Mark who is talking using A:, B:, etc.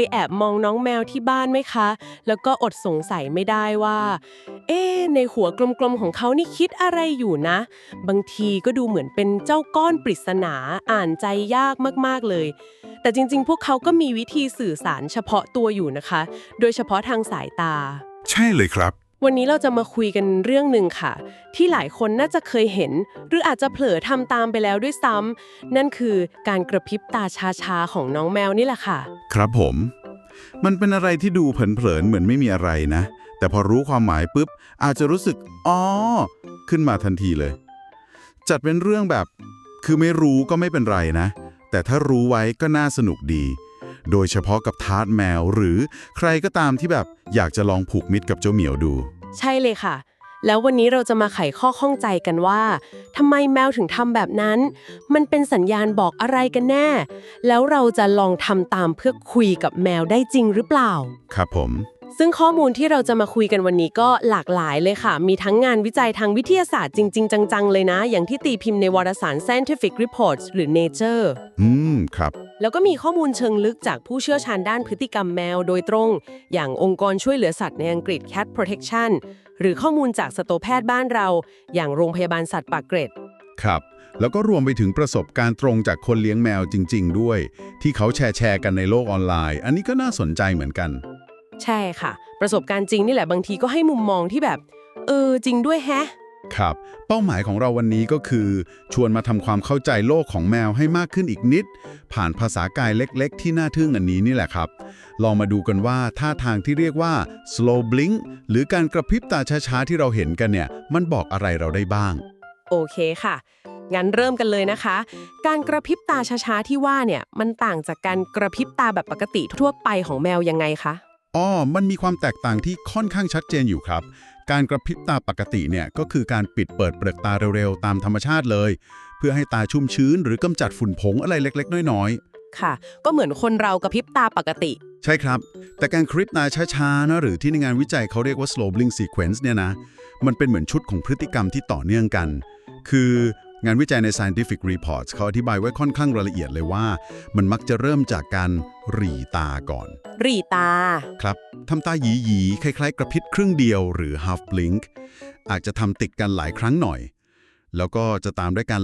A: ยแอบมองน้องแมวที่บ้านไหมคะ แล้วก็อดสงสัยไม่ได้ว่า เอ๊ในหัวกลมๆของเขานี่คิดอะไรอยู่นะ บางทีก็ดูเหมือนเป็นเจ้าก้อนปริศนาอ่านใจยากมากๆเลย แต่จริงๆ พวกเขาก็มีวิธีสื่อสารเฉพาะตัวอยู่นะคะ โดยเฉพาะทางสายตา
B: ใช่เลยครับ
A: วันนี้เราจะมาคุยกันเรื่องหนึ่งค่ะ ที่หลายคนน่าจะเคยเห็น หรืออาจจะเผลอทำตามไปแล้วด้วยซ้ำนั่นคือการกระพริบตาชาๆของน้องแมวนี่แหละค่ะ
B: ครับผม มันเป็นอะไรที่ดูเผลอๆเหมือนไม่มีอะไรนะ แต่พอรู้ความหมายปุ๊บ อาจจะรู้สึกอ๋อขึ้นมาทันทีเลย จัดเป็นเรื่องแบบ คือไม่รู้ก็ไม่เป็นไรนะ แต่ถ้ารู้ไว้ก็น่าสนุกดี โดยเฉพาะกับทาร์ตแมว หรือใครก็ตามที่แบบอยากจะลองผูกมิตรกับเจ้าเหมียวดู
A: ใช่เลยค่ะ แล้ววันนี้เราจะมาไขข้อข้องใจกันว่าทำไมแมวถึงทำแบบนั้น มันเป็นสัญญาณบอกอะไรกันแน่ แล้วเราจะลองทำตามเพื่อคุยกับแมวได้จริงหรือเปล่า
B: ครับผม
A: ซึ่งข้อมูลที่เราจะมาคุยกันวันนี้ก็หลากหลายเลยค่ะ มีทั้งงานวิจัยทางวิทยาศาสตร์จริง ๆ จัง ๆ เลยนะ อย่างที่ตีพิมพ์ในวารสาร Scientific Reports หรือ Nature
B: อืม ครับ
A: แล้วก็มีข้อมูลเชิงลึกจากผู้เชี่ยวชาญด้านพฤติกรรมแมวโดยตรง อย่างองค์กรช่วยเหลือสัตว์ในอังกฤษ Cat Protection หรือข้อมูลจากสัตวแพทย์บ้านเรา อย่างโรงพยาบาลสัตว์ปากเกร็ด
B: ครับ แล้วก็รวมไปถึงประสบการณ์ตรงจากคนเลี้ยงแมวจริง ๆ ด้วย ที่เขาแชร์แชร์กันในโลกออนไลน์ อันนี้ก็น่าสนใจเหมือนกัน
A: ใช่ค่ะ ประสบการณ์จริงนี่แหละบางทีก็ให้มุมมองที่แบบ เออจริงด้วยแฮะ
B: ครับ เป้าหมายของเราวันนี้ก็คือ ชวนมาทำความเข้าใจโลกของแมวให้มากขึ้นอีกนิด ผ่านภาษากายเล็กๆ ที่น่าทึ่งอันนี้นี่แหละครับ ลองมาดูกันว่าท่าทางที่เรียกว่า slow blink หรือการกระพริบตาช้าๆที่เราเห็นกันเนี่ย มันบอกอะไรเราได้บ้าง
A: โอเคค่ะ งั้นเริ่มกันเลยนะคะ การกระพริบตาช้าๆที่ว่าเนี่ยมันต่างจากการกระพริบตาแบบปกติทั่วไปของแมวยังไงคะ
B: อ๋อมันมีความแตกต่างที่ค่อนข้างชัดเจนอยู่ครับ การกระพริบตาปกติเนี่ยก็คือการปิดเปิดเปลือกตาเร็วๆ ตามธรรมชาติเลย เพื่อให้ตาชุ่มชื้นหรือกำจัดฝุ่นผงอะไรเล็ก ๆ น้อย
A: ค่ะ ก็เหมือนคนเรากระพริบตาปกติ
B: ๆ ใช่ครับ แต่การกระพริบตาช้าๆนะหรือที่ในงานวิจัยเขาเรียกว่า slow blink sequence เนี่ยนะ มันเป็นเหมือนชุดของพฤติกรรมที่ต่อเนื่องกัน คือ งานวิจัยใน scientific reports เขาอธิบายไว้ค่อนข้างรายละเอียดเลยว่า มันมักจะเริ่มจากการหรี่ตาก่อน
A: หรีตา
B: ครับทำตาหยีหยีๆคล้ายๆ กระพริบครึ่งเดียวหรือ half blink อาจจะทำติดกันหลายครั้งหน่อย แล้วก็จะตามด้วยการ